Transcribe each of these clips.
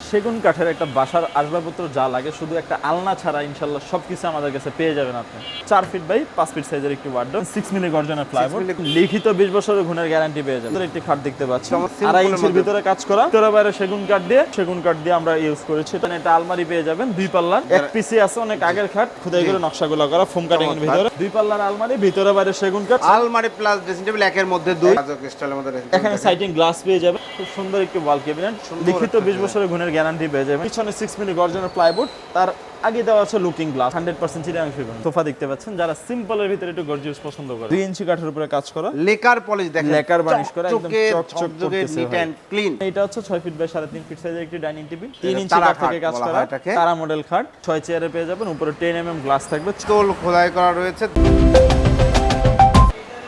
সেগুন কাঠের একটা বাসার আসবাবপত্র যা লাগে শুধু একটা আলনা ছাড়া ইনশাল্লাহ সবকিছু আমাদের কাছে পেয়ে যাবেন আপনি। চার ফিট বাই পাঁচ ফিট সাইজের একটি ওয়ার্ডরোব সিক্স মিলি গর্জনের ফ্লাইবোর্ড লিখিত বিশ বছরের গুণের গ্যারান্টি পেয়ে যাবেন। একটি খাট দেখতে পাচ্ছি। আড়াই ইঞ্চির ভিতরে কাজ করা। ভিতরে বাইরে সেগুন কাঠ দিয়ে সেগুন কাঠ দিয়ে আমরা ইউজ করেছি। এখানে একটা আলমারি পেয়ে যাবেন দুই পাল্লার। এক পিসি আছে অনেক আগের খাট। খুদাই করে নকশাগুলো করা ফোম কাটিং এর ভিতরে। দুই পাল্লার আলমারি ভিতরে বাইরে সেগুন কাঠ। আলমারি প্লাস ড্রেসিং টেবিল একের মধ্যে দুই। ক্রিস্টালের মধ্যে এখানে সাইটিং গ্লাস পেয়ে যাবে খুব সুন্দর একটি ওয়াল ক্যাবিনেট লিখিত বিশ বছরের গুণের গ্যারান্টি পেয়ে যাবে পিছনে সিক্স মিলি গর্জনের প্লাইবোর্ড তার আগে দেওয়া আছে looking glass hundred percent Chirang সেগুন। সোফা দেখতে পাচ্ছেন যারা সিম্পলের ভিতরে একটু গর্জিয়াস পছন্দ করে। দুই ইঞ্চি কাঠের উপরে কাজ করা। লেকার পলিশ দেখেন। লেকার বানিশ করা, একদম চকচকে করতেছে নিট এন্ড ক্লিন এটা হচ্ছে ছয় ফিট বাই সাড়ে তিন ফিট সাইজের একটি ডাইনিং টেবিল তিন এটা ইঞ্চি তারা কাঠ থেকে কাজ করা। এটাকে। তারা মডেল খাট। ছয় চেয়ারে পেয়ে যাবেন উপরে টেন এম এম গ্লাস থাকবে। তোল খোদাই করা রয়েছে।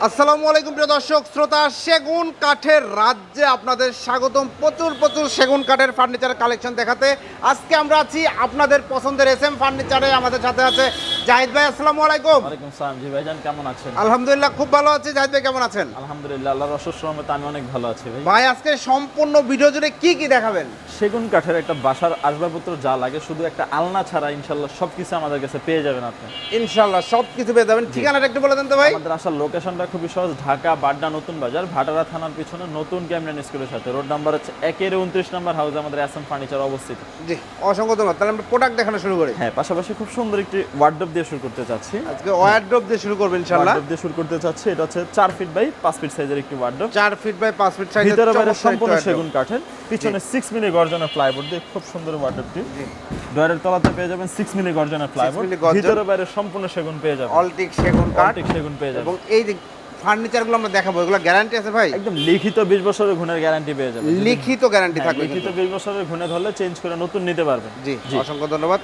আসসালামু আলাইকুম প্রিয় দর্শক শ্রোতা সেগুন কাঠের রাজ্যে আপনাদের স্বাগতম। প্রচুর প্রচুর সেগুন কাঠের ফার্নিচার কালেকশন দেখাতে। আজকে আমরা আছি আপনাদের পছন্দের এস এম ফার্নিচারে আমাদের সাথে আছে জাহিদ ভাই আসসালামু আলাইকুম। ওয়ালাইকুম সালাম জি ভাইজান কেমন আছেন? আলহামদুলিল্লাহ খুব ভালো আছি। জাহিদ ভাই কেমন আছেন? আলহামদুলিল্লাহ আল্লাহর অশেষ রহমতে আমি অনেক ভালো আছি ভাই। ভাই আজকে সম্পূর্ণ ভিডিও জুড়ে কি কি দেখাবেন? সেগুন কাঠের একটা বাসার আসবাবপত্র যা লাগে শুধু একটা আলনা ছাড়া ইনশাল্লাহ সবকিছু আমাদের কাছে পেয়ে যাবেন আপনি। ইনশাল্লাহ সব কিছু পেয়ে যাবেন। ঠিকানাটা একটু বলে দেন তো ভাই। আমাদের আসার লোকেশনটা খুবই সহজ ঢাকা বাড্ডা নতুন বাজার ভাটারা থানার পিছনে নতুন ক্যামরান স্কুলের সাথে। রোড নাম্বার হচ্ছে একের উনত্রিশ নাম্বার হাউস আমাদের অ্যাসাম ফার্নিচার অবস্থিত। জি অসংখ্য ধন্যবাদ। তাহলে আমরা প্রোডাক্ট দেখানো শুরু করি। হ্যাঁ পাশাপাশি খুব সুন্দর একটি ওয়ার্ডরোব দিয়ে শুরু করতে চাচ্ছি। আজকে ওয়ারড্রপ দিয়ে শুরু করবেন ইনশাল্লাহ ওয়ার্ডরোব দিয়ে শুরু করতে চাচ্ছি এটা হচ্ছে চার ফিট বাই পাঁচ ফিট সাইজের একটি ওয়ার্ডরোব চার ফিট বাই পাঁচ ফিট সাইজের ভিতরে বাইরে সম্পূর্ণ সেগুন কাঠের পিছনে সিক্স মিলি গর্জনের প্লাইবোর্ড দিয়ে খুব সুন্দর ওয়ার্ডরোবটি জি। ডয়ারের তলাতে পেয়ে যাবেন সিক্স মিলি গর্জনের প্লাইবোর্ড ভিতরে বাইরে সম্পূর্ণ সেগুন পেয়ে যাবেন। অলটিক সেগুন কাঠ অল্টিক সেগুন পেয়ে যাবেন। এবং এই ফার্নিচারগুলো আমরা দেখাবো এগুলো গ্যারান্টি আছে ভাই? একদম লিখিত বিশ বছরের গুণের গ্যারান্টি পেয়ে যাবেন। লিখিত গ্যারান্টি থাকবে লিখিত কিন্তু। বিশ বছরের গুণে ধরলে চেঞ্জ করে নতুন নিতে পারবেন। জি। অসংখ্য ধন্যবাদ।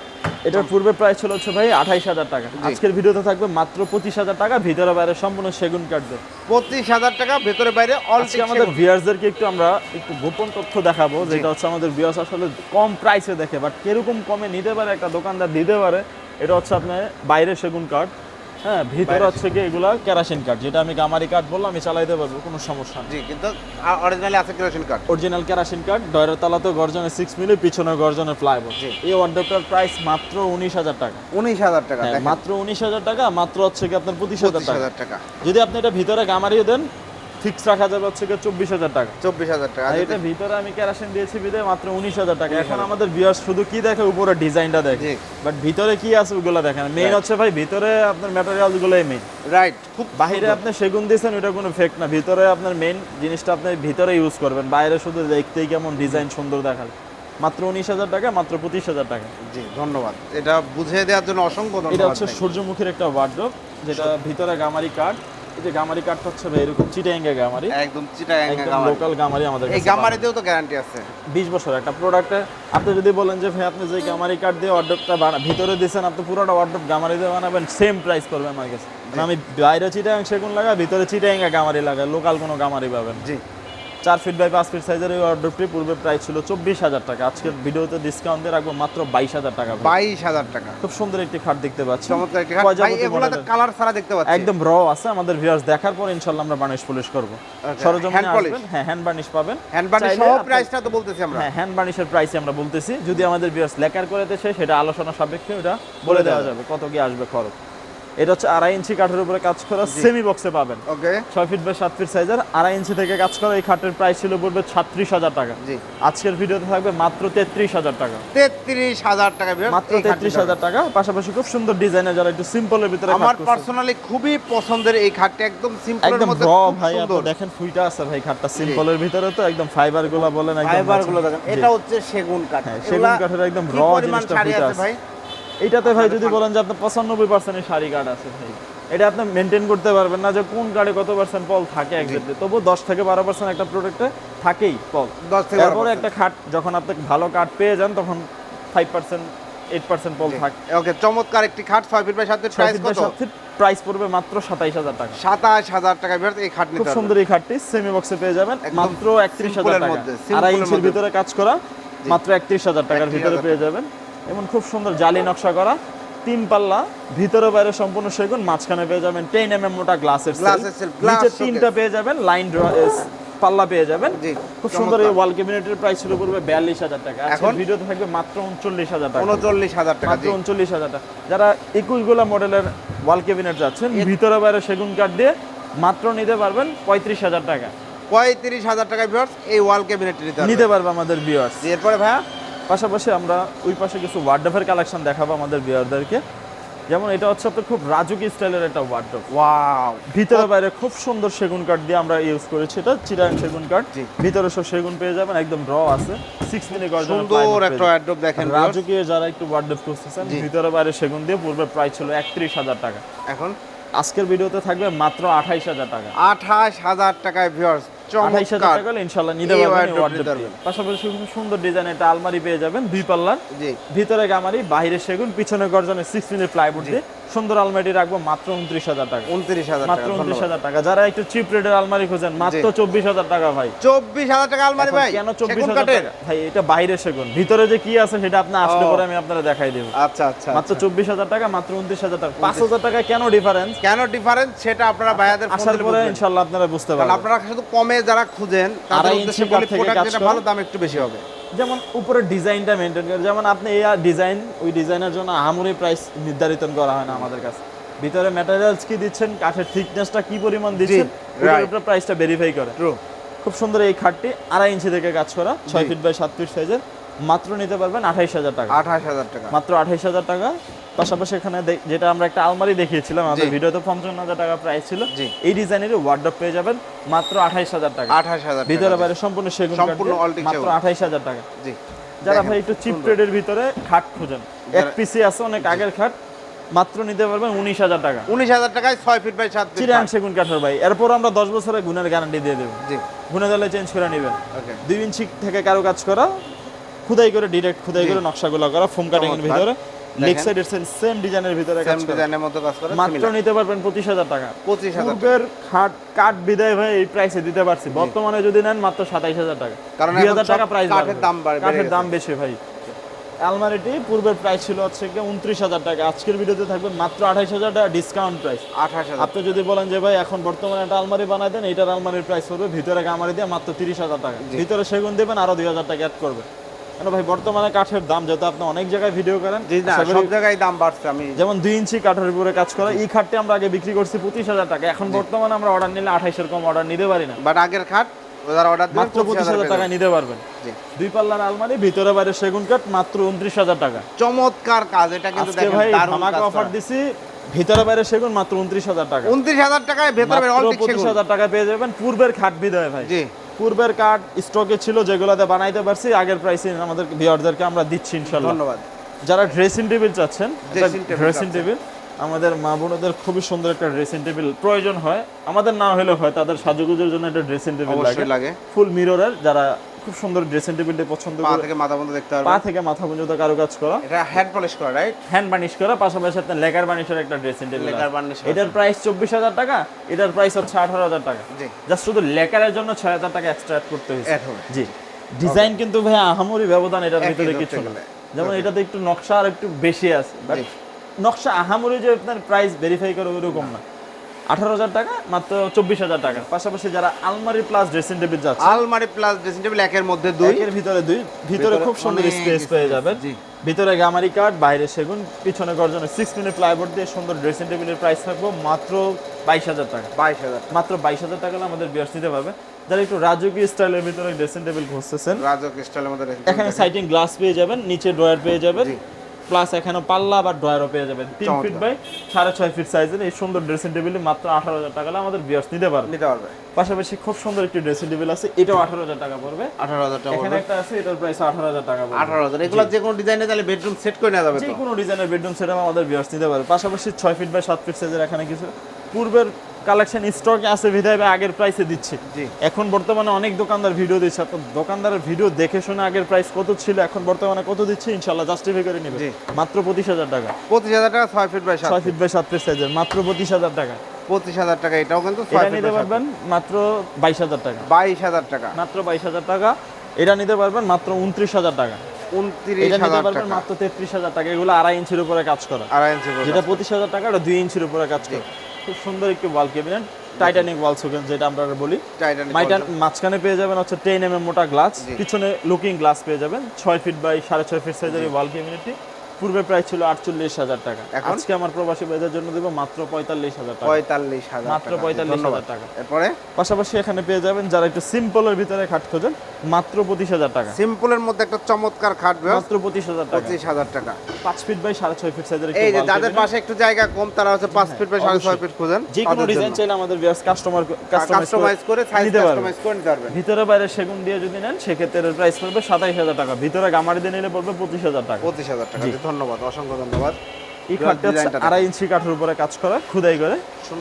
এটার পূর্বে প্রাইস ছিল হচ্ছে ভাই আঠাইশ হাজার টাকা। আজকের ভিডিওতে থাকবে মাত্র পঁচিশ হাজার টাকা ভিতরে বাইরে সম্পূর্ণ সেগুন কাঠ দিয়ে পঁচিশ হাজার টাকা ভেতরে বাইরে অলটিক আমাদের ভিউয়ার্সদেরকে একটু আমরা একটু গোপন তথ্য দেখাবো যেটা হচ্ছে আমাদের ভিউয়ার্স আসলে কম প্রাইসে দেখে বাট কীরকম কমে নিতে পারে একটা দোকানদার দিতে পারে এটা হচ্ছে আপনার বাইরে সেগুন কাঠ। হ্যাঁ ভিতরে হচ্ছে কি এগুলা কেরাসিন কাঠ যেটা আমি গামারি কাঠ বললাম আমি চালাইতে পারব কোনো সমস্যা নেই। জি কিন্তু অরিজিনালি আছে কেরোসিন কাঠ। অরিজিনাল কেরাসিন কাঠ ডয়ের তালাতে গর্জনের সিক্স মিলি পিছনে গর্জনে প্লাইবোর্ড এই ওয়ার্ডটার প্রাইস মাত্র উনিশ হাজার টাকা। উনিশ হাজার টাকা হ্যাঁ, মাত্র উনিশ হাজার টাকা মাত্র হচ্ছে কি আপনার পঁচিশ হাজার টাকা। যদি আপনি এটা ভিতরে গামারিও দেন ফিক্স রাখা যাবে হচ্ছে চব্বিশ হাজার টাকা। চব্বিশ হাজার টাকা। এটা ভিতরে আমি কেরাসিন দিয়েছি বিদে মাত্র উনিশ হাজার টাকা। এখন আমাদের ভিউয়ার্স শুধু কি দেখে উপরে ডিজাইনটা দেখে। বাট ভিতরে কি আছে ওগুলো দেখেন। মেইন হচ্ছে ভাই ভিতরে আপনার ম্যাটেরিয়াল গুলোই মেইন রাইট খুব বাইরে আপনি সেগুন দিয়েছেন ওটা কোনো ফেক না। ভিতরে আপনার মেইন জিনিসটা আপনি ভিতরে ইউজ করবেন। বাইরে শুধু দেখতেই কেমন ডিজাইন সুন্দর দেখাল। মাত্র উনিশ হাজার টাকা মাত্র পঁচিশ হাজার টাকা। জি ধন্যবাদ। এটা বুঝিয়ে দেওয়ার জন্য অসংখ্য এটা হচ্ছে সূর্যমুখীর একটা ওয়ার্ড্রোব যেটা ভিতরে গামারি কাঠ এই যে গামারি হচ্ছে এরকম চিটাঙ্গা গামারি। একদম চিটাঙ্গা গামারি। লোকাল গামারি আমাদের এই। গামারিতেও তো গ্যারান্টি আছে। বিশ বছর একটা প্রোডাক্টে আপনি যদি বলেন যে ভাই আপনি যে গামারি কাঠ দিয়ে অর্ডারটা বানা ভিতরে দিবেন আপনি পুরোটা অর্ডার গামারি দিয়ে বানাবেন সেম প্রাইস করবে আমার কাছে। মানে আমি বাইরে চিটাং সেগুন লাগা ভিতরে চিটাঙ্গা গামারি লাগা লোকাল কোনো গামারি পাবেন জি। চার ফিট বাই পাঁচ ফিট সাইজের এই অর্ডারটি পূর্বে প্রাইস ছিল চব্বিশ হাজার টাকা। আজকের ভিডিওতে ডিসকাউন্ট দিয়ে রাখব মাত্র বাইশ হাজার টাকা বাইশ হাজার টাকা। খুব সুন্দর একটি খাট দেখতে পাচ্ছি। চমৎকার একটি খাট। কালার ছাড়া দেখতে পাচ্ছি। একদম র আছে আমাদের ভিউয়ার্স দেখার পর ইনশাল্লাহ আমরা বানিশ পলিশ করব। সরজমিনে আসবেন হ্যাঁ হ্যান্ড বার্নিশ পাবেন। হ্যান্ড সহ প্রাইসটা তো বলতেছি আমরা। হ্যাঁ হ্যান্ড বার্নিশের প্রাইস আমরা বলতেছি। যদি আমাদের ভিউয়ার্স লেকার করে দেশে সেটা আলোচনা সাপেক্ষে ওটা বলে দেওয়া যাবে কত কি আসবে খরচ। এটা হচ্ছে আড়াই ইঞ্চি কাঠের উপরে কাজ করা সেমি বক্সে পাবেন। ওকে। ছয় ফিট বাই সাত ফিট সাইজের আড়াই ইঞ্চি থেকে কাজ করা এই খাটের প্রাইস ছিল পড়বে ছাত্রিশ হাজার টাকা। আজকের ভিডিওতে থাকবে মাত্র তেত্রিশ হাজার টাকা। তেত্রিশ হাজার টাকা মাত্র তেত্রিশ হাজার টাকা। পাশাপাশি খুব সুন্দর ডিজাইনের যারা একটু সিম্পলের ভিতরে আমার পার্সোনালি খুবই পছন্দের এই খাটটা একদম সিম্পলের একদম মধ্যে র খুব ভাই সুন্দর। দেখেন ফুইটা আছে ভাই খাটটা সিম্পলের ভিতরে তো একদম ফাইবারগুলা বলেন একদম ফাইবারগুলো দেখেন এটা হচ্ছে সেগুন কাঠ। হ্যাঁ, সেগুন কাঠের একদম র জিনিসটা আছে আছে। ভাই? এইটাতে ভাই যদি বলেন যে আপনার পঁচানব্বই পার্সেন্ট শাড়ি কার্ড আছে ভাই এটা আপনি মেনটেন করতে পারবেন না যে কোন কার্ডে কত পার্সেন্ট পল থাকে একজাক্টলি তবু দশ থেকে বারো পার্সেন্ট একটা প্রোডাক্টে থাকেই পল। তারপরে একটা খাট যখন আপনি ভালো কার্ড পেয়ে যান তখন ফাইভ পার্সেন্ট এইট পার্সেন্ট পল থাকে। ওকে চমৎকার একটি খাট ছয় ফিট বাই সাত ফিট প্রাইস কত? প্রাইস পড়বে মাত্র সাতাইশ হাজার টাকা। সাতাশ হাজার টাকা viewers, এই খাট খুব সুন্দর এই খাটটি সেমি বক্সে পেয়ে যাবেন। মাত্র একত্রিশ হাজার টাকা। আড়াই ইঞ্চির ভিতরে কাজ করা মাত্র একত্রিশ হাজার টাকার ভিতরে পেয়ে যাবেন। এবং খুব সুন্দর জালি নকশা করা। তিন পাল্লা ভিতরে বাইরে সম্পূর্ণ সেগুন মাঝখানে পেয়ে যাবেন টেন এম এম মোটা গ্লাসের নিচে তিনটা পেয়ে যাবেন লাইন পাল্লা পেয়ে যাবেন। খুব সুন্দর এই ওয়াল ক্যাবিনেটের প্রাইস ছিল পড়বে বিয়াল্লিশ হাজার টাকা। এখন? ভিডিওতে থাকবে মাত্র উনচল্লিশ হাজার টাকা। উনচল্লিশ হাজার টাকা মাত্র উনচল্লিশ হাজার টাকা। যারা একুশ গোলা মডেলের ওয়াল ক্যাবিনেট যাচ্ছেন ভিতরে বাইরে সেগুন কাঠ দিয়ে মাত্র নিতে পারবেন পঁয়ত্রিশ হাজার টাকা। পঁয়ত্রিশ হাজার টাকা ভিউয়ার্স এই ওয়াল ক্যাবিনেট নিতে পারবে আমাদের জি, এরপরে ভাইয়া? পাশাপাশি আমরা ওই পাশে কিছু ওয়ার্ডফের কালেকশন দেখাবো আমাদের বিয়ারদেরকে যেমন এটা হচ্ছে আপনার খুব রাজুকি স্টাইলের একটা ওয়ার্ডফ ওয়াও ভিতরে বাইরে খুব সুন্দর সেগুন কাঠ দিয়ে আমরা ইউজ করেছি। এটা চিরাং সেগুন কাঠ। ভিতরে সব সেগুন পেয়ে যাবেন একদম র আছে। সিক্স মিনিট সুন্দর একটা দেখেন রাজুকি যারা একটু ওয়ার্ডফ খুঁজতেছেন। ভিতরে বাইরে সেগুন দিয়ে পূর্বে প্রাইস ছিল একত্রিশ হাজার টাকা। এখন? আজকের ভিডিওতে থাকবে মাত্র আঠাইশ হাজার টাকা। আঠাশ হাজার টাকায় ভিউয়ার্স নিতে পারবেন। পাশাপাশি সুন্দর আলমারি পেয়ে যাবেন দুই পাল্লার। ভিতরে গামারি বাইরে সেগুন পিছনে গর্জনে সিক্স মিনিট প্লাইবোর্ড দিয়ে। সুন্দর আলমারি রাখব মাত্র উনত্রিশ হাজার টাকা। উনত্রিশ হাজার মাত্র উনত্রিশ হাজার টাকা। যারা একটু চিপ রেটের আলমারি খোঁজেন মাত্র চব্বিশ হাজার টাকা ভাই। চব্বিশ হাজার টাকা আলমারি ভাই কেন চব্বিশ হাজার টাকা? ভাই এটা বাইরে সেগুন। ভিতরে যে কি আছে সেটা আপনি আসলে পরে আমি আপনারা দেখাই দেবো। আচ্ছা আচ্ছা মাত্র চব্বিশ হাজার টাকা মাত্র উনত্রিশ হাজার টাকা। পাঁচ হাজার টাকা কেন ডিফারেন্স কেন ডিফারেন্স সেটা আপনারা ভাইয়াদের আসার পরে ইনশাল্লাহ আপনারা বুঝতে পারবেন। আপনারা শুধু কমে যারা খুঁজেন তাদের উদ্দেশ্যে বলি প্রোডাক্ট যেটা ভালো দাম একটু বেশি হবে। যেমন উপরের ডিজাইনটা মেনটেন করে। যেমন আপনি এই ডিজাইন ওই ডিজাইনের জন্য আহামরি প্রাইস নির্ধারিত করা হয় না আমাদের কাছে। ভিতরে ম্যাটেরিয়ালস কি দিচ্ছেন কাঠের থিকনেসটা কি পরিমাণ দিচ্ছেন. উপরে প্রাইসটা ভেরিফাই করে। ট্রু খুব সুন্দর এই খাটটি আড়াই ইঞ্চি থেকে কাজ করা ছয় ফিট বাই সাত ফিট সাইজের মাত্র নিতে পারবেন আঠাইশ হাজার টাকা। আঠাশ হাজার টাকা। মাত্র আঠাইশ হাজার টাকা। পাশাপাশি এখানে যেটা আমরা একটা আলমারি দেখিয়েছিলাম আমাদের। ভিডিওতে পঞ্চান্ন হাজার টাকা প্রাইস ছিল। এই ডিজাইনের ওয়ার্ডরোব পেয়ে যাবেন মাত্র আঠাইশ হাজার টাকা। আঠাশ হাজার ভিতরে বাইরে সম্পূর্ণ সেগুন মাত্র আঠাইশ হাজার টাকা। জি। যারা ভাই একটু চিপ। রেটের ভিতরে খাট খুঁজেন। এক পিসি আছে অনেক আগের খাট মাত্র নিতে পারবেন উনিশ হাজার টাকা। উনিশ হাজার টাকায় ছয় ফিট বাই সাত চিরাং সেগুন কাঠের ভাই। এরপর আমরা দশ বছরের গুণের গ্যারান্টি দিয়ে দেবো। জি। গুনে দিলে চেঞ্জ করে নেবেন। দুই ইঞ্চি থেকে কারও কাজ করা খুদাই করে ডিরেক্ট খুদাই করে নকশাগুলো করা ফোম কাটিং এর ভিতরে। লেগ দেখেন। সাইডের সেম ডিজাইনের ভিতরে কাজ করা। ডিজাইনের মতো কাজ করে মাত্র নিতে পারবেন পঁচিশ হাজার টাকা। পঁচিশ হাজার টাকা। পূর্বের খাট কাঠ বিদায় ভাই এই প্রাইসে দিতে পারছি। বর্তমানে যদি নেন মাত্র সাতাইশ হাজার টাকা। কারণ দুই এখন হাজার সব টাকা প্রাইস কাঠের দাম বাড়ে- বেড়ে কাঠের দাম বেশি ভাই। আলমারিটি পূর্বের প্রাইস ছিল হচ্ছে উনত্রিশ হাজার টাকা। আজকের ভিডিওতে থাকবে মাত্র আঠাইশ হাজার টাকা ডিসকাউন্ট প্রাইস আঠাশ হাজার। আপনি যদি বলেন যে ভাই এখন বর্তমানে একটা আলমারি বানাই দেন এটার আলমারির প্রাইস পড়বে ভিতরে আলমারি দিয়ে মাত্র তিরিশ হাজার টাকা। ভিতরে সেগুন দেবেন আরও দুই হাজার টাকা অ্যাড করবে। কেন ভাই বর্তমানে কাঠের দাম যেহেতু আপনি অনেক জায়গায় ভিডিও করেন সব জায়গায় দাম বাড়ছে আমি যেমন দুই ইঞ্চি কাঠের উপরে কাজ করা এই খাটটি আমরা আগে বিক্রি করছি পঁচিশ হাজার টাকা এখন বর্তমানে আমরা অর্ডার নিলে আঠাইশের কম অর্ডার নিতে পারি না। বাট আগের খাট যারা অর্ডার মাত্র পঁচিশ হাজার টাকা নিতে পারবেন। দুই পাল্লার আলমারি ভিতরে বাইরে সেগুন কাঠ মাত্র উনত্রিশ হাজার টাকা। চমৎকার কাজ এটা কিন্তু ভাই ধামাকা অফার দিছি ভিতরে বাইরে সেগুন মাত্র উনত্রিশ হাজার টাকা। উনত্রিশ হাজার টাকায় ভেতরে পঁচিশ হাজার টাকা পেয়ে যাবেন পূর্বের খাট বিদায় ভাই। জি। পূর্বের কার্ড স্টকে ছিল যেগুলোতে বানাইতে পারছি আগের প্রাইসে আমাদের ভিওয়ারদেরকে আমরা দিচ্ছি ইনশাল্লাহ ধন্যবাদ। যারা ড্রেসিং টেবিল চাচ্ছেন ড্রেসিং টেবিল আমাদের মা বোনদের খুবই সুন্দর একটা ড্রেসিং টেবিল প্রয়োজন হয়। আমাদের না হলে হয় তাদের সাজুগুজের জন্য একটা ড্রেসিং টেবিল লাগে। ফুল মিররের যারা খুব সুন্দর ড্রেসিং টেবিলটা পছন্দ পা করে। থেকে মাথা পর্যন্ত দেখতে পা থেকে মাথা পর্যন্ত কারুকাজ করা। এটা হ্যান্ড পলিশ করা রাইট হ্যান্ড বার্নিশ করা পাশাপাশি আপনার লেকার বার্নিশের একটা ড্রেসিং টেবিল লেকার বার্নিশ এটার প্রাইস চব্বিশ হাজার টাকা এটার প্রাইস হচ্ছে আঠারো হাজার টাকা। জি। জাস্ট শুধু লেকারের জন্য ছয় হাজার টাকা এক্সট্রা অ্যাড করতে হয়েছে। জি। ডিজাইন কিন্তু ভাই আহামরি ব্যবধান এটার ভিতরে কিছু না। যেমন এটাতে একটু নকশা আর একটু বেশি আছে। বাট নকশা আহামরি যে আপনার প্রাইস ভেরিফাই করে ওইরকম না। আঠারো হাজার টাকা মাত্র চব্বিশ হাজার টাকা। পাশাপাশি যারা আলমারি প্লাস ড্রেসিং টেবিল যাচ্ছে আলমারি প্লাস ড্রেসিং টেবিল একের মধ্যে দুই। একের ভিতরে দুই। ভিতরে খুব সুন্দর স্পেস পেয়ে যাবেন। ভিতরে গামারি কাঠ বাইরে সেগুন পিছনে গর্জনে সিক্স মিনিট প্লাইবোর্ড দিয়ে সুন্দর ড্রেসিং টেবিলের প্রাইস থাকব মাত্র বাইশ হাজার টাকা। বাইশ হাজার। মাত্র বাইশ হাজার টাকা আমাদের বিয়ার্স নিতে পারবে। যারা একটু রাজকীয় স্টাইলের ভিতরে ড্রেসিং টেবিল খুঁজতেছেন রাজক স্টাইলের মধ্যে এখানে সাইটিং গ্লাস পেয়ে যাবেন নিচে ড্রয়ার পেয়ে যাবেন। প্লাস এখানে পাল্লা বা ড্রয়ারও পেয়ে যাবেন। তিন ফিট বাই সাড়ে ছয় ফিট সাইজের এই সুন্দর ড্রেসিং টেবিলে মাত্র আঠারো হাজার টাকা আমাদের বিয়ার্স নিতে পারবে। নিতে পারবে। পাশাপাশি খুব সুন্দর একটি ড্রেসিং টেবিল আছে। এটাও আঠারো হাজার টাকা পড়বে। আঠারো হাজার টাকা এখানে একটা আছে এটার প্রাইস আঠারো হাজার টাকা পড়বে। আঠারো হাজার। এগুলো যে কোনো ডিজাইনে তাহলে বেডরুম সেট করে নেওয়া যাবে যে কোনো ডিজাইনের বেডরুম সেট আমাদের বিয়ার্স নিতে পারবে। পাশাপাশি ছয় ফিট বাই সাত ফিট সাইজের এখানে কিছু। পূর্বের কালেকশন স্টকে আছে বিধায় আগের প্রাইসে দিচ্ছে। এখন বর্তমানে অনেক দোকানদার ভিডিও দিচ্ছে। তো দোকানদারের ভিডিও দেখে শুনে আগের প্রাইস কত ছিল এখন বর্তমানে কত দিচ্ছে ইনশাল্লাহ জাস্টিফাই করে নিবে। মাত্র পঁচিশ হাজার টাকা। পঁচিশ হাজার টাকা ছয় ফিট বাই ছয় ফিট বাই সাত ফিট সাইজের মাত্র পঁচিশ হাজার টাকা। পঁচিশ হাজার টাকা এটাও কিন্তু এটা নিতে পারবেন মাত্র বাইশ হাজার টাকা। বাইশ হাজার টাকা। মাত্র বাইশ হাজার টাকা। এটা নিতে পারবেন মাত্র উনত্রিশ হাজার টাকা। মাত্র তেত্রিশ হাজার টাকা। এগুলো আড়াই ইঞ্চির উপরে কাজ করা। আড়াই ইঞ্চি করে। যেটা পঁচিশ হাজার টাকা ওটা দুই ইঞ্চির উপরে কাজ করে। খুব সুন্দর একটি ওয়াল ক্যাবিনেট টাইটানিক ওয়াল সুকেন যেটা আমরা বলি। মাইটান মাঝখানে পেয়ে যাবেন হচ্ছে টেন এম এম মোটা গ্লাস পিছনে লুকিং গ্লাস পেয়ে যাবেন ছয় ফিট বাই সাড়ে ছয় ফিট সাইজের ওয়াল ক্যাবিনেটটি পূর্বে প্রাইস ছিল আটচল্লিশ হাজার টাকা? আজকে আমার প্রবাসী ভাইদের জন্য দেবো মাত্র পঁয়তাল্লিশ হাজার টাকা। পঁয়তাল্লিশ হাজার মাত্র। 45,000 ধন্যবাদ। টাকা। এরপরে? পাশাপাশি এখানে পেয়ে যাবেন যারা একটু সিম্পলের ভিতরে খাট খোঁজেন মাত্র পঁচিশ হাজার টাকা। সিম্পলের মধ্যে একটা চমৎকার খাট মাত্র পঁচিশ হাজার টাকা। পঁচিশ হাজার টাকা। পাঁচ ফিট বাই সাড়ে ছয় ফিট সাইজের এই যে যাদের পাশে একটু জায়গা কম তারা হচ্ছে পাঁচ ফিট বা সাড়ে ছয় ফিট খুঁজেন যে কোনো ডিজাইন চাইলে আমাদের কাস্টমার কাস্টমাইজ করে সাইজ। কাস্টমাইজ করে নিতে পারবেন। ভিতরে বাইরে সেগুন দিয়ে যদি নেন সেক্ষেত্রে প্রাইস পড়বে সাতাইশ হাজার টাকা। ভিতরে গামারি দিয়ে নিলে পড়বে পঁচিশ হাজার টাকা। পঁচিশ হাজার টাকা। ধন্যবাদ অসংখ্য ধন্যবাদ। এই খাটটা। আড়াই ইঞ্চি কাঠের উপরে কাজ করা খুদাই করে।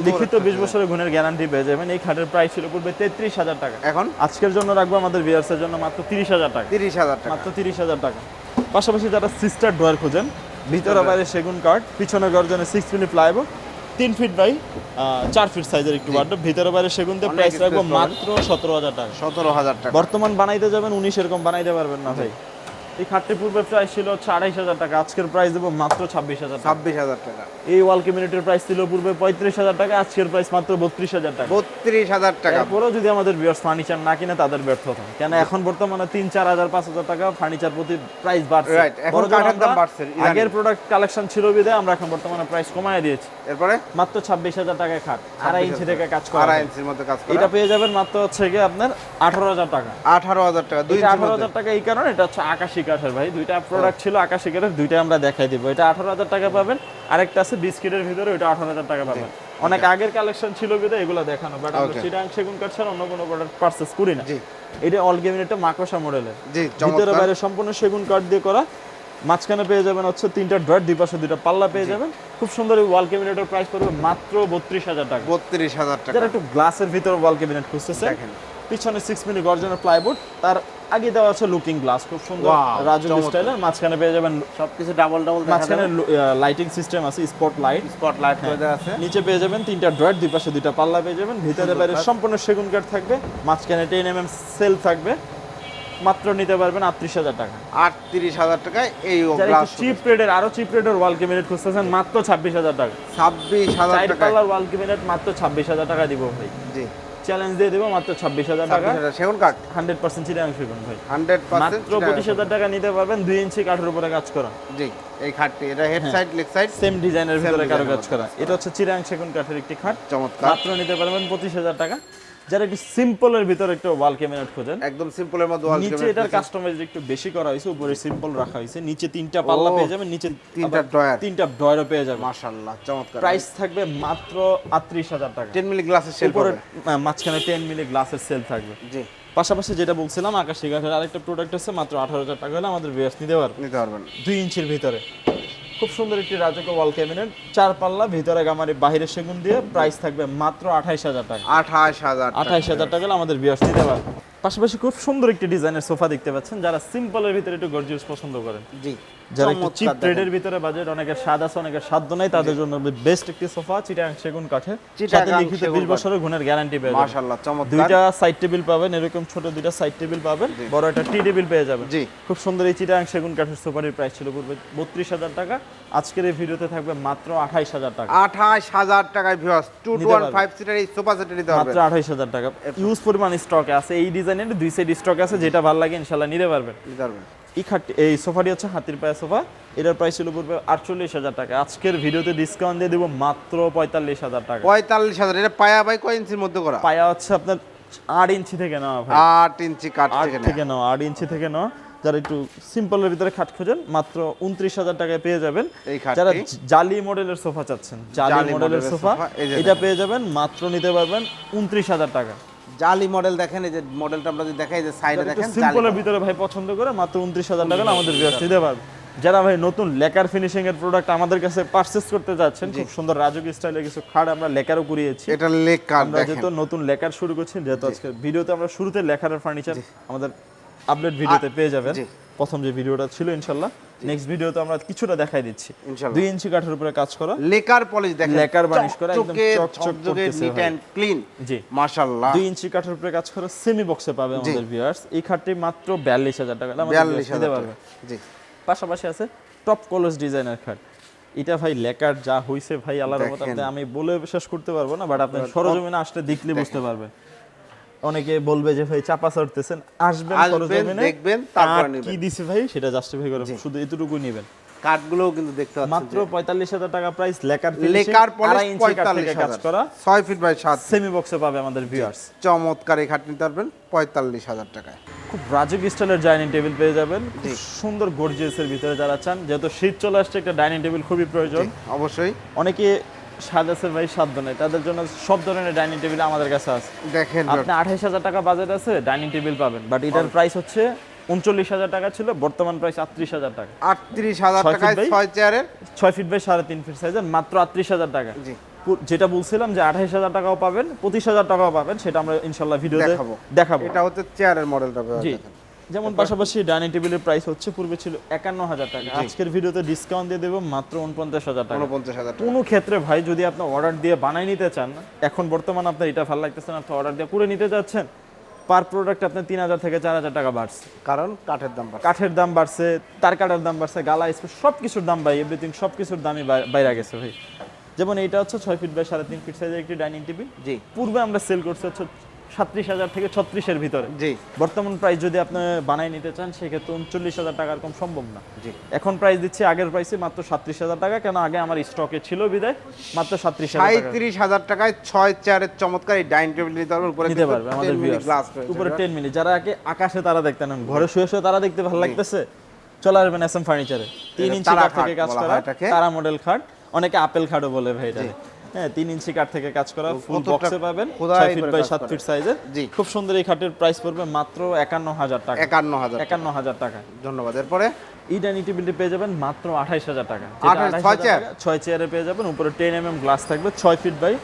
লিখিত বিশ বছরের গুণের গ্যারান্টি পেয়ে যাবেন। এই খাটের প্রাইস ছিল তেত্রিশ হাজার টাকা। এখন? আজকের জন্য রাখব আমাদের ভিয়ার্সের জন্য মাত্র তিরিশ হাজার টাকা। তিরিশ হাজার টাকা। মাত্র তিরিশ হাজার টাকা। পাশাপাশি যারা সিস্টার খোঁজেন ভিতরে বাইরে সেগুন কাঠ পিছনে গর্জনে সিক্স মিনিট প্লাইবো তিন ফিট বাই চার ফিট সাইজের একটু ভিতরে বাইরে সেগুন দিয়ে প্রাইস রাখব মাত্র সতেরো হাজার টাকা। সতেরো হাজার টাকা। বর্তমান বানাইতে যাবেন উনিশ এরকম বানাইতে পারবেন না ভাই। এই খাটটি পূর্বে প্রাইস ছিল হচ্ছে আড়াইশ হাজার টাকা। আজকের প্রাইস দেবো মাত্র ছাব্বিশ হাজার টাকা। ছাব্বিশ হাজার টাকা। এই ওয়াল ক্যাবিনেটের প্রাইস ছিল পূর্বে পঁয়ত্রিশ হাজার টাকা আজকের প্রাইস মাত্র বত্রিশ হাজার টাকা। বত্রিশ হাজার টাকা। তারপরেও যদি আমাদের বিয়ার্স ফার্নিচার না কিনে তাদের ব্যর্থতা। কেন এখন বর্তমানে তিন চার হাজার পাঁচ হাজার টাকা ফার্নিচার প্রতি প্রাইস বাড়ছে। আগের প্রোডাক্ট কালেকশন ছিল বিদে আমরা এখন বর্তমানে প্রাইস কমায় দিয়েছি। এরপরে? মাত্র ছাব্বিশ হাজার টাকায় খাট আড়াই ইঞ্চি থেকে কাজ করা আড়াই ইঞ্চির মধ্যে কাজ এটা পেয়ে যাবেন মাত্র হচ্ছে গিয়ে আপনার আঠারো হাজার টাকা। আঠারো হাজার টাকা দুই আঠারো হাজার টাকা এই কারণে এটা হচ্ছে ভাই। দুইটা প্রোডাক্ট ছিল আকাশি কাঠের দুইটা আমরা দেখাই দিব। এটা আঠারো হাজার টাকা পাবেন। আরেকটা আছে বিস্কিটের ভিতরে ওইটা আঠারো হাজার টাকা পাবেন। অনেক আগের কালেকশন ছিল বিদে এগুলো দেখানো বাট আমরা. সেগুন কাঠ ছাড়া অন্য কোনো প্রোডাক্ট পারচেস করি না। এটা অল মাকড়সা মডেলের ভিতরে বাইরে সম্পূর্ণ সেগুন কাঠ দিয়ে করা। মাঝখানে পেয়ে যাবেন হচ্ছে তিনটা ড্রয়ার দুই পাশে দুইটা পাল্লা পেয়ে যাবেন। খুব সুন্দর এই ওয়াল ক্যাবিনেটের প্রাইস পড়বে মাত্র বত্রিশ হাজার টাকা। বত্রিশ হাজার টাকা। একটু গ্লাসের ভিতরে ওয়াল ক্যাবিনেট খুঁজতেছেন দেখেন। পিছনে সিক্স মিনিট গর্জনের প্লাইবোর্ড তার আগে দেওয়া আছে লুকিং গ্লাস খুব সুন্দর রাজু স্টাইলের মাঝখানে পেয়ে যাবেন সবকিছু ডাবল ডাবল মাঝখানে লাইটিং সিস্টেম আছে স্পট লাইট স্পট লাইট আছে। নিচে পেয়ে যাবেন তিনটা ড্রয়ার দুই পাশে দুইটা পাল্লা পেয়ে যাবেন ভিতরে বাইরে সম্পূর্ণ সেগুন কাঠ থাকবে মাঝখানে টেন এম এম সেল থাকবে মাত্র নিতে পারবেন আটত্রিশ হাজার টাকা। আটত্রিশ হাজার টাকায় এই চিপ রেডের আরও চিপ রেটের ওয়াল ক্যাবিনেট খুঁজতেছেন মাত্র ছাব্বিশ হাজার টাকা। ছাব্বিশ হাজার পাল্লার ওয়াল ক্যাবিনেট মাত্র ছাব্বিশ হাজার টাকা দিব ভাই। জি। চ্যালেঞ্জ দিয়ে দেবো মাত্র ছাব্বিশ হাজার টাকা। সেগুন কাঠ? হান্ড্রেড পার্সেন্ট চিরাং সেগুন ভাই। হান্ড্রেড পার্সেন্ট মাত্র পঁচিশ হাজার টাকা নিতে পারবেন দুই ইঞ্চি কাঠের উপরে কাজ করা। জি এই খাটটি এটা head. Side leg side same ডিজাইনের ভিতরে করা কাজ করা। এটা হচ্ছে চিরাং সেগুন কাঠের একটি খাট। চমৎকার। মাত্র নিতে পারবেন পঁচিশ হাজার টাকা। যারা একটু সিম্পলের ভিতরে একটু ওয়াল ক্যাবিনেট খোঁজেন একদম সিম্পলের মধ্যে ওয়াল নিচে এটার কাস্টমাইজ একটু বেশি করা হয়েছে উপরে সিম্পল রাখা হয়েছে নিচে তিনটা পাল্লা পেয়ে যাবেন নিচে তিনটা ড্রয়ার তিনটা ড্রয়ারও পেয়ে যাবেন। মাশাআল্লাহ চমৎকার। প্রাইস থাকবে মাত্র আটত্রিশ হাজার টাকা। টেন মিলি গ্লাসের সেল উপরে মাঝখানে টেন মিলি গ্লাসের সেল থাকবে। জি। পাশাপাশি যেটা বলছিলাম আকাশি কাঠের আরেকটা প্রোডাক্ট আছে মাত্র আঠারো হাজার টাকা হলে আমাদের বিয়াস নিতে পারবে নিতে পারবেন। দুই ইঞ্চির ভিতরে। খুব সুন্দর একটি রাজকীয় ওয়াল ক্যাবিনেট চার পাল্লা ভিতরে গামারি বাহিরে সেগুন দিয়ে প্রাইস থাকবে মাত্র আঠাইশ হাজার টাকা। আঠাশ হাজার আঠাইশ হাজার টাকা আমাদের বিয়াস নিতে পারবে। পাশাপাশি খুব সুন্দর একটি ডিজাইনের সোফা দেখতে পাচ্ছেন যারা সিম্পলের ভিতরে একটু গর্জিয়াস পছন্দ করেন। জি। যারা একটু চিপ। ট্রেডের ভিতরে বাজেট অনেকের স্বাদ আছে অনেকের সাধ্য নাই তাদের জন্য বেস্ট একটি সোফা চিটাং সেগুন সাথে লিখিত সেগুন বিশ কাঠ। বছরের গুণের গ্যারান্টি মাশাআল্লাহ চমৎকার। দুইটা সাইড টেবিল পাবেন এরকম ছোট দুইটা সাইড টেবিল পাবেন বড় একটা টি টেবিল পেয়ে যাবেন। জি। খুব সুন্দর এই চিটাং সেগুন কাঠের সোফাটির প্রাইস ছিল পূর্বে বত্রিশ হাজার টাকা আজকের এই ভিডিওতে থাকবে মাত্র আঠাইশ হাজার টাকা। আঠাশ হাজার টাকায় ভিউয়ার্স সিটার এই সোফা সেট নিতে মাত্র পারবেন আঠাইশ হাজার টাকা। ইউজ পরিমাণ স্টকে আছে এই ডিজাইনের দুই সাইড স্টক আছে যেটা ভালো লাগে ইনশাল্লাহ নিতে পারবেন। নিতে পারবেন। এই খাট এই সোফাটি হচ্ছে হাতির পায়ে সোফা। এটার প্রাইস ছিল পূর্বে আটচল্লিশ হাজার টাকা। আজকের ভিডিওতে ডিসকাউন্ট দিয়ে দেবো মাত্র পঁয়তাল্লিশ হাজার টাকা। পঁয়তাল্লিশ হাজার এটা পায়া বাই কয় ইঞ্চির মধ্যে করা? পায়া হচ্ছে আপনার আট ইঞ্চি থেকে নেওয়া আট ইঞ্চি কাঠ থেকে নেওয়া। আট ইঞ্চি থেকে নেওয়া। যারা একটু সিম্পলের ভিতরে খাট খোঁজেন মাত্র উনত্রিশ হাজার টাকায় পেয়ে যাবেন। এই যারা জালি মডেলের সোফা চাচ্ছেন জালি মডেলের সোফা এটা পেয়ে যাবেন মাত্র নিতে পারবেন উনত্রিশ হাজার টাকা। জালি মডেল দেখেন এই যে মডেলটা আমরা যদি দেখাই যে সাইডে দেখেন সিম্পলের ভিতরে ভাই পছন্দ করে মাত্র উনত্রিশ হাজার টাকা আমাদের ভিউয়ার্স দিতে পারবে। যারা ভাই নতুন লেকার ফিনিশিং এর প্রোডাক্ট আমাদের কাছে পারচেজ করতে যাচ্ছেন খুব সুন্দর রাজকীয় স্টাইলে কিছু খাট আমরা লেকারও করিয়েছি এটা লেকার আমরা যেহেতু নতুন লেকার শুরু করছি যেহেতু আজকে ভিডিওতে আমরা শুরুতে লেকারের ফার্নিচার আমাদের আপডেট ভিডিওতে পেয়ে যাবেন। প্রথম যে ভিডিওটা ছিল ইনশাল্লাহ নেক্সট ভিডিওতে আমরা কিছুটা দেখাই দিচ্ছি। দুই ইঞ্চি কাঠের উপরে কাজ করা। লেকার পলিশ দেখেন। লেকার বানিশ করা, একদম চকচকে চকচক চকচকে নিট। এন্ড ক্লিন জি। মাশাআল্লাহ। দুই ইঞ্চি কাঠের উপরে কাজ করা সেমি বক্সে পাবে আমাদের ভিউয়ার্স এই খাটটি মাত্র বিয়াল্লিশ হাজার টাকা। হলে আমাদের হাজার পারবে। জি। পাশাপাশি আছে টপ কলস ডিজাইনের খাট। এটা ভাই লেকার যা হইছে ভাই আল্লাহর রহমতে আমি বলে শেষ করতে পারব না বাট আপনি সরজমিনে আসলে দেখলে বুঝতে পারবে অনেকে বলবে যে ভাই চাপা চড়তেছেন আসবেন দেখবেন, তারপর কি দিছে ভাই? সেটা জাস্টিফাই করে শুধু এতটুকু নেবেন। কাঠগুলোও কিন্তু দেখতে পাচ্ছেন মাত্র টাকা প্রাইস লেকার লেকার পলিশ কাজ করা। ছয় ফিট বাই সাত সেমি বক্সে পাবে আমাদের ভিউয়ার্স চমৎকার এই খাট নিতে পারবেন টাকায়। খুব রাজুক স্টাইলের ডাইনিং টেবিল পেয়ে যাবেন। খুব সুন্দর গর্জিয়াসের ভিতরে যারা চান যেহেতু শীত চলে আসছে একটা ডাইনিং টেবিল খুবই প্রয়োজন। অবশ্যই। অনেকে স্বাদ আছে ভাই সাধ্য নেই তাদের জন্য সব ধরনের ডাইনিং টেবিল আমাদের কাছে আছে। দেখেন আপনি আঠাইশ হাজার টাকা বাজেট আছে ডাইনিং টেবিল পাবেন। বাট এটার প্রাইস হচ্ছে উনচল্লিশ হাজার টাকা ছিল বর্তমান প্রাইস আটত্রিশ হাজার টাকা। আটত্রিশ হাজার feet ছয় চেয়ারের ছয় ফিট বাই সাড়ে তিন ফিট সাইজের মাত্র আটত্রিশ হাজার টাকা। জি। যেটা বলছিলাম যে আঠাইশ হাজার টাকাও পাবেন পঁচিশ হাজার টাকাও পাবেন সেটা আমরা ইনশাল্লাহ ভিডিওতে দেখাবো। দেখাবো। এটা হচ্ছে চেয়ারের মডেলটা জি। যেমন পাশাপাশি ডাইনিং টেবিলের প্রাইস হচ্ছে পূর্বে ছিল একান্ন হাজার টাকা আজকের ভিডিওতে ডিসকাউন্ট দিয়ে দেবো মাত্র উনপঞ্চাশ হাজার টাকা। উনপঞ্চাশ হাজার কোনো ক্ষেত্রে ভাই যদি আপনি অর্ডার দিয়ে বানাই নিতে চান এখন বর্তমান আপনার এটা ভালো লাগতেছে না আপনি অর্ডার দিয়ে পুরো নিতে যাচ্ছেন পার প্রোডাক্ট আপনার তিন হাজার থেকে চার হাজার টাকা বাড়ছে। কারণ কাঠের দাম বাড়ছে। কাঠের দাম বাড়ছে তার কাঠের দাম বাড়ছে গালা স্পেস সব কিছুর দাম ভাই এভরিথিং সব কিছুর দামই বাই- বাইরে গেছে ভাই। যেমন এটা হচ্ছে ছয় ফিট বাই সাড়ে তিন ফিট সাইজের একটি ডাইনিং টেবিল জি। পূর্বে আমরা সেল করছি হচ্ছে সাত্রিশ হাজার থেকে ছত্রিশের ভিতরে। জি। বর্তমান প্রাইস যদি আপনি বানাই নিতে চান সেক্ষেত্রে উনচল্লিশ হাজার টাকার কম সম্ভব না। জি। এখন প্রাইস দিচ্ছি আগের প্রাইসে মাত্র সাত্রিশ হাজার টাকা কেন আগে আমার স্টকে ছিল বিদায় মাত্র সাত্রিশ সাঁত্রিশ হাজার টাকায় ছয় চেয়ারের চমৎকার এই ডাইনিং টেবিল নিতে পারবেন উপরে নিতে পারবে আমাদের গ্লাস উপরে টেন মিনিট যারা আগে আকাশে তারা দেখতেন ঘরে শুয়ে শুয়ে তারা দেখতে ভালো লাগতেছে। চলে আসবেন এস এম ফার্নিচারে তিন ইঞ্চি থেকে কাজ করা তারা মডেল খাট। অনেকে আপেল খাটও বলে ভাই এটা হ্যাঁ তিন ইঞ্চি কাঠ থেকে কাজ করা ফুল বক্সে পাবেন ছয় ফিট বাই সাত ফিট সাইজের জি। খুব সুন্দর এই খাটের প্রাইস পড়বে মাত্র একান্ন হাজার টাকা। একান্ন হাজার একান্ন হাজার টাকা। ধন্যবাদ। এরপরে? এই ডাইনিং টেবিলটি পেয়ে যাবেন মাত্র আঠাইশ হাজার টাকা। ছয় চেয়ার? টাকা, ছয় চেয়ারে পেয়ে যাবেন উপরে টেন এম এম গ্লাস থাকবে ছয় ফিট বাই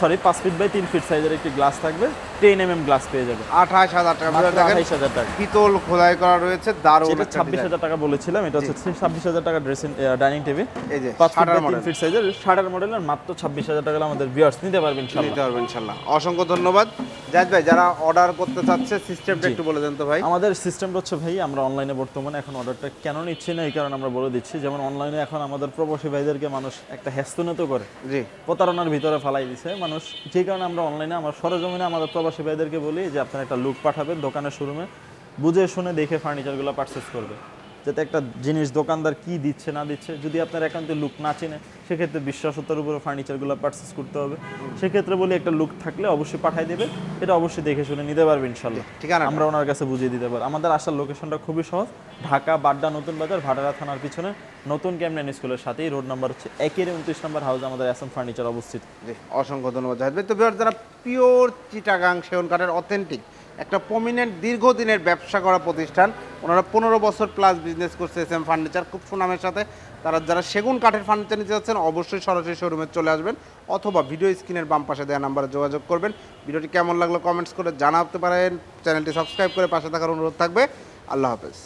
সরি পাঁচ ফিট বাই তিন ফিট সাইজের একটি গ্লাস থাকবে। টেন এম এম গ্লাস পেয়ে যাবেন আঠাশ হাজার টাকা আঠাইশ হাজার টাকা। পিতল খোদাই করা রয়েছে দারুণ ছাব্বিশ হাজার টাকা বলেছিলাম এটা হচ্ছে ছাব্বিশ হাজার টাকা ড্রেসিং ডাইনিং টেবিল এই যে পাঁচ ফিট তিন ফিট সাইজের ষাটার মডেলের মাত্র ছাব্বিশ হাজার টাকা আমাদের ভিউয়ার্স নিতে পারবেন নিতে পারবেন ইনশাল্লাহ অসংখ্য ধন্যবাদ। জাহিদ ভাই যারা অর্ডার করতে চাচ্ছে সিস্টেমটা একটু বলে দেন তো ভাই। আমাদের সিস্টেম হচ্ছে ভাই আমরা অনলাইনে বর্তমানে এখন অর্ডারটা কেন নিচ্ছি না এই কারণে আমরা বলে দিচ্ছি। যেমন অনলাইনে এখন আমাদের প্রবাসী ভাইদেরকে মানুষ একটা হ্যাস্তনত করে। জি। প্রতারণার ভিতরে ফালাই দিছে। মানুষ যে কারণে আমরা অনলাইনে আমার সরজমিনে আমাদের প্রবাসী ভাইদেরকে বলি যে, আপনারা একটা লুক পাঠাবেন দোকানের শোরুমে বুঝে শুনে দেখে ফার্নিচারগুলো পারচেস করবে যাতে একটা জিনিস দোকানদার কি দিচ্ছে না দিচ্ছে যদি আপনার একান্তে লুক না চেনে সেক্ষেত্রে বিশ্বাসতার উপরে ফার্নিচারগুলো পারচেস করতে হবে। সেক্ষেত্রে বলি একটা লুক থাকলে অবশ্যই পাঠাই দেবে এটা অবশ্যই দেখে শুনে নিতে পারবে ইনশাল্লাহ। ঠিক আছে আমরা ওনার কাছে বুঝিয়ে দিতে পারি আমাদের আসার লোকেশনটা খুবই সহজ ঢাকা বাড্ডা নতুন বাজার ভাটারা থানার পিছনে নতুন ক্যামলিন স্কুলের সাথেই। রোড নাম্বার হচ্ছে একের উনত্রিশ নম্বর হাউস আমাদের অ্যাসাম ফার্নিচার অবস্থিত। অসংখ্য ধন্যবাদ তো যারা পিওর চিটাগাং সেগুন কাঠের অথেন্টিক একটা প্রমিনেন্ট দীর্ঘদিনের ব্যবসা করা প্রতিষ্ঠান। ওনারা পনেরো বছর প্লাস বিজনেস করছে এস এম ফার্নিচার খুব সুনামের সাথে। তারা যারা সেগুন কাঠের ফার্নিচার নিতে যাচ্ছেন, অবশ্যই সরাসরি শোরুমে চলে আসবেন। অথবা ভিডিও স্ক্রিনের বাম পাশে দেওয়া নাম্বারে যোগাযোগ করবেন। ভিডিওটি কেমন লাগল কমেন্টস করে জানাতে পারেন। চ্যানেলটি সাবস্ক্রাইব করে পাশে থাকার অনুরোধ থাকবে। আল্লাহ হাফেজ।